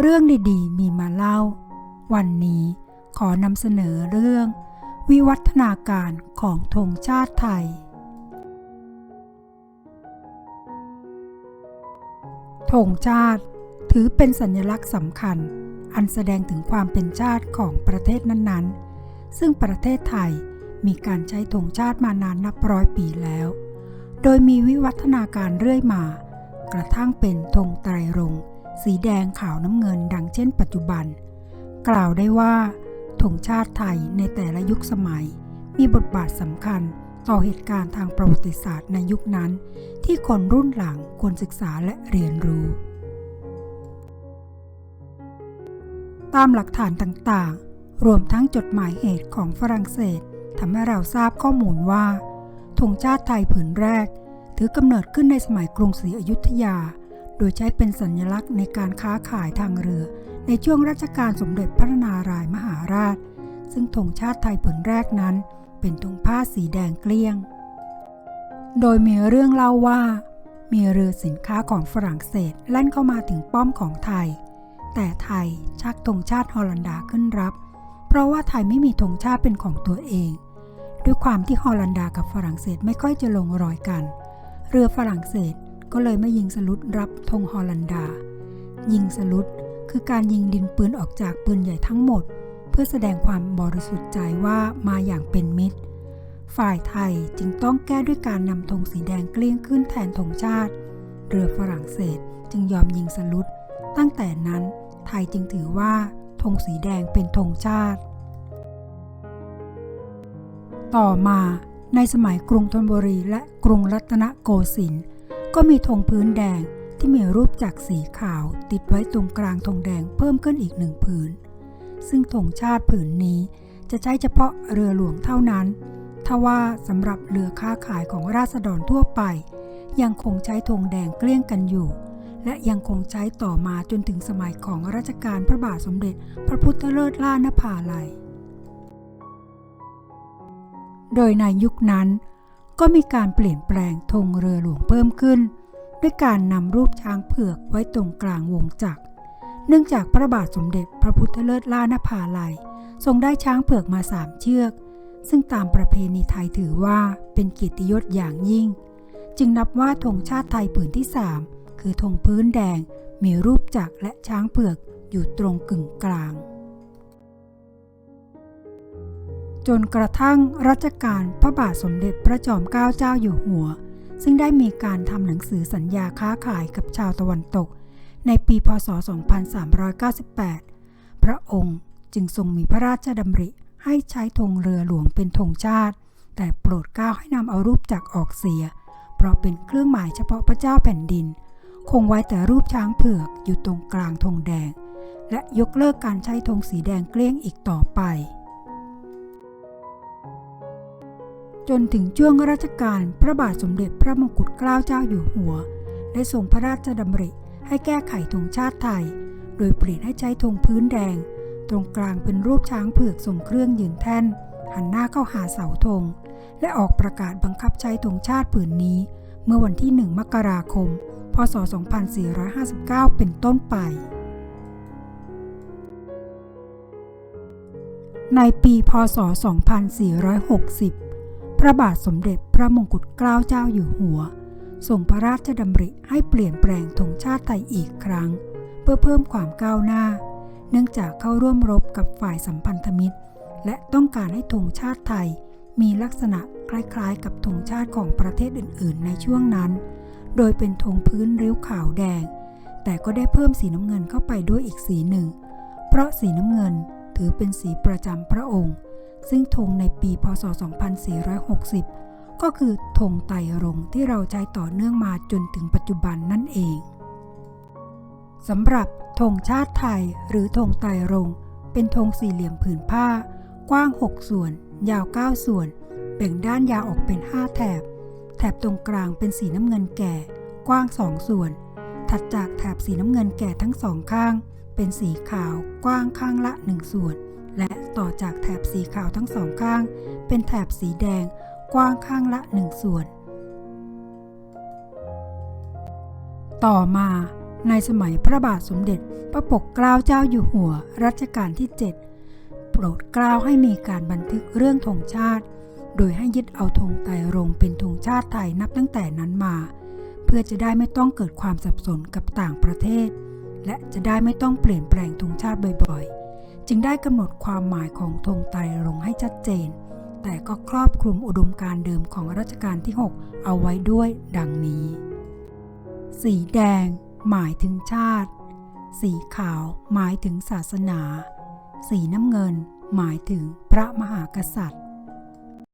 เรื่องดีๆ มีมาเล่า วันนี้ขอนำเสนอเรื่อง วิวัฒนาการของธงชาติไทยธงชาติถือเป็นสัญลักษณ์สำคัญ อันแสดงถึงความเป็นชาติของประเทศนั้นๆ ซึ่งประเทศไทยมีการใช้ธงชาติมานานนับร้อยปีแล้ว โดยมีวิวัฒนาการเรื่อยมา กระทั่งเป็นธงไตรรงค์ สีแดงขาวน้ำเงินดังเช่นปัจจุบัน กล่าวได้ว่าธงชาติไทยในแต่ละยุคสมัย มีบทบาทสำคัญต่อเหตุการณ์ทางประวัติศาสตร์ในยุคนั้น ที่คนรุ่นหลังควรศึกษาและเรียนรู้ ตามหลักฐานต่างๆ รวมทั้งจดหมายเหตุของฝรั่งเศสทำให้เราทราบข้อมูลว่าธงชาติไทยผืนแรก ถือกำเนิดขึ้นในสมัยกรุงศรีอยุธยา โดยใช้เป็นสัญลักษณ์ในการค้าขายทางเรือ ในช่วงรัชกาลสมเด็จพระนารายมหาราช ซึ่งธงชาติไทยผืนแรกนั้น เป็นธงผ้าสีแดงเกลี้ยง โดยมีเรื่องเล่าว่า มีเรือสินค้าของฝรั่งเศสแล่นเข้ามาถึงป้อมของไทย แต่ไทยชักธงชาติฮอลันดาขึ้นรับ เพราะว่าไทยไม่มีธงชาติเป็นของตัวเองด้วยความที่ฮอลันดากับฝรั่งเศสไม่ค่อยจะลงรอยกัน เรือฝรั่งเศส ก็เลยไม่ยิงสลุดรับธงฮอลันดา ยิงสลุดคือการยิงดินปืนออกจากปืนใหญ่ทั้งหมด เพื่อแสดงความบริสุทธิ์ใจว่ามาอย่างเป็นมิตร ฝ่ายไทยจึงต้องแก้ด้วยการนำธงสีแดงเกลี้ยงขึ้นแทนธงชาติ เรือฝรั่งเศสจึงยอมยิงสลุดตั้งแต่นั้นไทยจึงถือว่าธงสีแดงเป็นธงชาติ ต่อมาในสมัยกรุงธนบุรีและกรุงรัตนโกสินทร์ ก็มีธงพื้นแดงที่มีรูปจักรสีขาวติดไว้ตรงกลางธงแดงเพิ่มขึ้นอีกหนึ่งผืน ซึ่งธงชาติผืนนี้จะใช้เฉพาะเรือหลวงเท่านั้น ทว่าสำหรับเรือค้าขายของราษฎรทั่วไป ยังคงใช้ธงแดงเกลี้ยงกันอยู่ และยังคงใช้ต่อมาจนถึงสมัยของรัชกาลพระบาทสมเด็จ พระพุทธเลิศล่านภาลัย โดยในยุคนั้น ก็มีการเปลี่ยนแปลงธงเรือหลวงเพิ่มขึ้น ด้วยการนำรูปช้างเผือกไว้ตรงกลางวงจักร เนื่องจากพระบาทสมเด็จพระพุทธเลิศล่านภาลัย ทรงได้ช้างเผือกมาสามเชือก ซึ่งตามประเพณีไทยถือว่าเป็นเกียรติยศอย่างยิ่ง จึงนับว่าธงชาติไทยผืนที่สามคือธงพื้นแดงมีรูปจักรและช้างเผือกอยู่ตรงกึ่งกลาง จนกระทั่งรัชกาลพระบาทสมเด็จพระจอมเกล้าเจ้าอยู่หัว ซึ่งได้มีการทำหนังสือสัญญาค้าขายกับชาวตะวันตก ในปีพศ 2398 พระองค์จึงทรงมีพระราชดำริให้ใช้ธงเรือหลวงเป็นธงชาติ แต่โปรดเกล้าให้นำเอารูปจักรออกเสีย เพราะเป็นเครื่องหมายเฉพาะพระเจ้าแผ่นดิน คงไว้แต่รูปช้างเผือกอยู่ตรงกลางธงแดง และยกเลิกการใช้ธงสีแดงเกลี้ยงอีกต่อไป จนถึงช่วงรัชกาลพระบาทสมเด็จพระมงกุฎเกล้าเจ้าอยู่หัว ได้ทรงพระราชดำริให้แก้ไขธงชาติไทย โดยเปลี่ยนให้ใช้ธงพื้นแดง ตรงกลางเป็นรูปช้างเผือกทรงเครื่องยืนแท่น หันหน้าเข้าหาเสาธง และออกประกาศบังคับใช้ธงชาติผืนนี้ เมื่อวันที่ 1 มกราคม พศ 2459 เป็นต้นไป ในปี พศ 2460 พระบาทสมเด็จพระมงกุฎเกล้าเจ้าอยู่หัวทรงพระราชดำริให้เปลี่ยนแปลงธงชาติไทยอีกครั้ง เพื่อเพิ่มความก้าวหน้า เนื่องจากเข้าร่วมรบกับฝ่ายสัมพันธมิตร และต้องการให้ธงชาติไทย มีลักษณะคล้ายๆ กับธงชาติของประเทศอื่นๆ ในช่วงนั้น โดยเป็นธงพื้นริ้วขาวแดง แต่ก็ได้เพิ่มสีน้ำเงินเข้าไปด้วยอีกสีหนึ่ง เพราะสีน้ำเงินถือเป็นสีประจำพระองค์ ซึ่งธงในปีพศ 2460 ก็คือธงไตรรงที่เราใช้ต่อเนื่องมาจนถึงปัจจุบันนั่นเองสำหรับธงชาติไทยหรือธงไตรรงเป็นธงสี่เหลี่ยมผืนผ้า กว้าง 6 ส่วน ยาว 9 ส่วน แบ่งด้านยาวออกเป็น 5 แถบ แถบตรงกลางเป็นสีน้ำเงินแก่ กว้าง 2 ส่วน ถัดจากแถบสีน้ำเงินแก่ทั้งสองข้าง เป็นสีขาว กว้างข้างละ 1 ส่วน และต่อจากแถบสีขาวทั้งสองข้าง เป็นแถบสีแดงกว้างข้างละ1ส่วน ต่อมาในสมัยพระบาทสมเด็จพระปกเกล้าเจ้าอยู่หัวรัชกาลที่ 7 โปรดเกล้าให้มีการบันทึกเรื่องธงชาติ โดยให้ยึดเอาธงไตรรงเป็นธงชาติไทยนับตั้งแต่นั้นมา เพื่อจะได้ไม่ต้องเกิดความสับสนกับต่างประเทศ และจะได้ไม่ต้องเปลี่ยนแปลงธงชาติบ่อยๆ จึงได้กำหนดความหมายของธงไตรรงให้ชัดเจน แต่ก็ครอบคลุมอุดมการเดิมของรัชกาลที่ 6 เอาไว้ด้วยดังนี้ สีแดง หมายถึงชาติ สีขาว หมายถึงศาสนา สีน้ำเงิน หมายถึงพระมหากษัตริย์